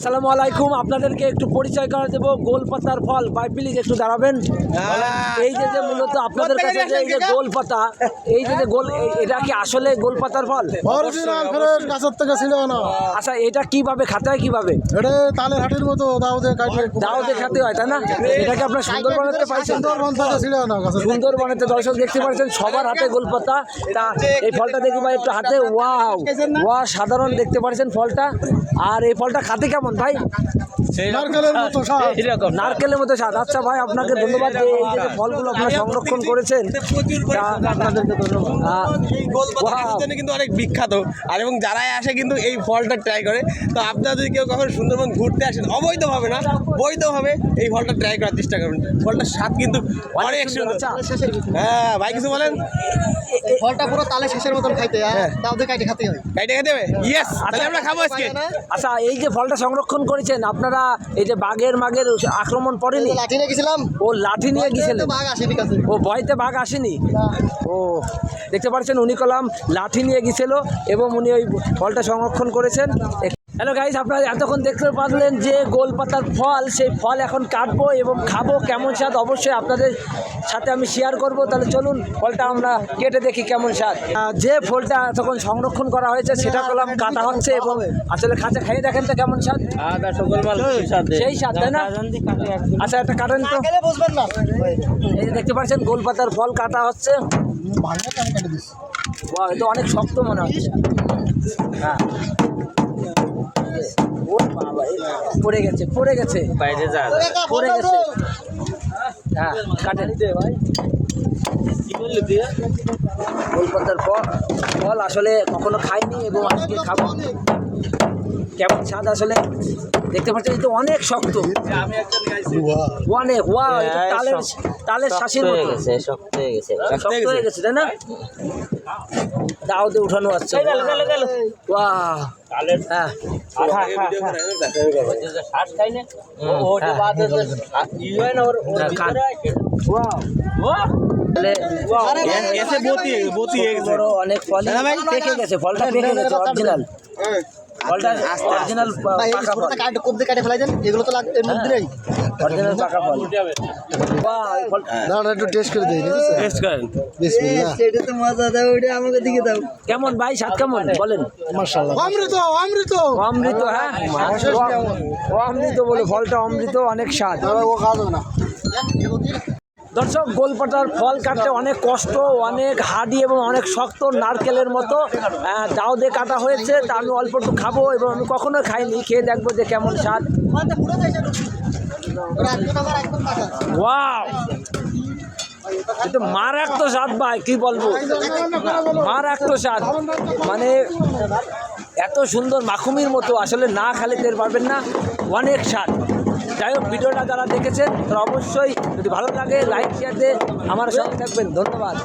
আসসালামু আলাইকুম আপনাদেরকে একটু পরিচয় করে দেবো। গোলপাতার ফল ভাই প্লিজ একটু দাঁড়াবেন। এই যে যে মূলত আপনাদের কাছে যে এই যে গোলপাতা এই যে যে গোল এটা কি আসলে গোলপাতার ফল? অরিজিনাল ফ্রেশ গাছের থেকে ছিঁড়ে আনা আচ্ছা এটা কীভাবে খাতে হয় কীভাবে? এটা তালের হাটির মতো দাও দেখাতে হয় তাই না? এটাকে আপনার সুন্দরবনেতে পাইছেন? সুন্দরবন থেকে আনা গাছের সুন্দরবনেতে দর্শক দেখতে পাচ্ছেন সবার হাতে গোলপাতা। তা এই ফলটা দেখি ভাই একটু হাতে। ওয়াও ওয়া সাধারণ দেখতে পাচ্ছেন ফলটা। আর এই ফলটা খাতে কেমন? ভাই নারকেলের মতো স্বাদ। নারকেলের মতো স্বাদ। আচ্ছা ভাই আপনাকে ধন্যবাদ যে এই যে ফলগুলো আপনারা সংরক্ষণ করেছেন কিন্তু অনেক বিখ্যাত। আর এবং যারাই আসে কিন্তু এই ফলটা ট্রাই করে তো আপনারা যদি কেউ কখনো সুন্দরবন ঘুরতে আসেন অবৈধভাবে না বৈধভাবে এই ফলটা ট্রাই করার চেষ্টা করবেন ফলটার স্বাদ কিন্তু অনেক সুন্দর আচ্ছা। হ্যাঁ ভাই কিছু বলেন? ফলটা পুরো তালে শেষের মতন খাইতে হ্যাঁ। দাও দিয়ে কাটে খাতে হয় খেতে হবে? ইয়েস তাহলে আমরা খাব আজকে। আচ্ছা এই যে ফলটা সংরক্ষণ করেছেন। আপনারা এই যে বাঘের মাঘের আক্রমণ পড়েনি? লাঠি নিয়ে গেছিলাম। ও লাঠি নিয়ে গেছিলেন? ও ভয়তে বাঘ আসেনি? ও দেখতে পাচ্ছেন উনি কলাম লাঠি নিয়ে গেছিল এবং উনি ওই ফলটা সংরক্ষণ করেছেন। হ্যালো গাইস আপনারা এতক্ষণ দেখতে পারলেন যে গোলপাতার ফল সেই ফল এখন কাটবো এবং খাব কেমন স্বাদ? অবশ্যই আপনাদের সাথে আমি শেয়ার করব। তাহলে চলুন ফলটা আমরা কেটে দেখি কেমন স্বাদ। যে ফলটা তখন সংরক্ষণ করা হয়েছে সেটা কলাম কাটা হচ্ছে এবং আসলে খাঁচা খাইয়ে দেখেন তো কেমন স্বাদ? সেই স্বাদ তাই না? আচ্ছা একটা কাটেন তো। বুঝবেন না। এই যে দেখতে পাচ্ছেন গোলপাতার ফল কাটা হচ্ছে। এটা অনেক শক্ত মনে হচ্ছে। হ্যাঁ। এই পড়ে গেছে। পড়ে গেছে। পড়ে গেছে। হ্যাঁ কাটেন ভাই কলকাতার ফল ফল আসলে কখনো খাইনি এবং আজকে খাব। কেমন স্বাদ আসলে? দেখতে পাচ্ছেন এই তো অনেক শক্ত। অনেক ওয়া এটা তালের তালের শাসির মতো। শক্ত হয়ে গেছে শক্ত হয়ে গেছে তাই না? দাওতে উঠানো আসছে ওয়া হ্যাঁ। অনেক ফল পেকে গেছে ফলটা পেকে গেছে অরিজিনাল ফলটা অরিজিনাল পাকা ফল কাটে কোপ দিয়ে কাটে ফেলাই দেন এগুলো তো লাগবে এর অরিজিনাল পাকা ফল বাহ, এই ফল দাঁড়া একটু টেস্ট করে দেই টেস্ট করেন বিসমিল্লাহ এটা তো মজা দাও ওটা আমাকে দিকে দাও কেমন ভাই স্বাদ কেমন বলেন মাশাআল্লাহ অমৃত অমৃত অমৃত হ্যাঁ অমৃত বলে ফলটা অমৃত অনেক স্বাদ ও খাওয়া না দর্শক গোলপাটার ফল কাটতে অনেক কষ্ট, অনেক হাডি এবং অনেক শক্ত নারকেলের মতো দাও দিয়ে কাটা হয়েছে। তা আমি অল্প একটু খাব এবং আমি কখনো খাইনি। খেয়ে দেখব যে কেমন স্বাদ। ওয়াও! কিন্তু স্বাদ ভাই, কি বলব? মার মারাত্ম স্বাদ। মানে এত সুন্দর মাখুমির মতো, আসলে না খালে টের পারবেন না। অনেক স্বাদ। যাই হোক, ভিডিওটা যারা দেখেছেন তারা অবশ্যই যদি ভালো লাগে লাইক শেয়ার দিয়ে আমার সঙ্গে থাকবেন। ধন্যবাদ।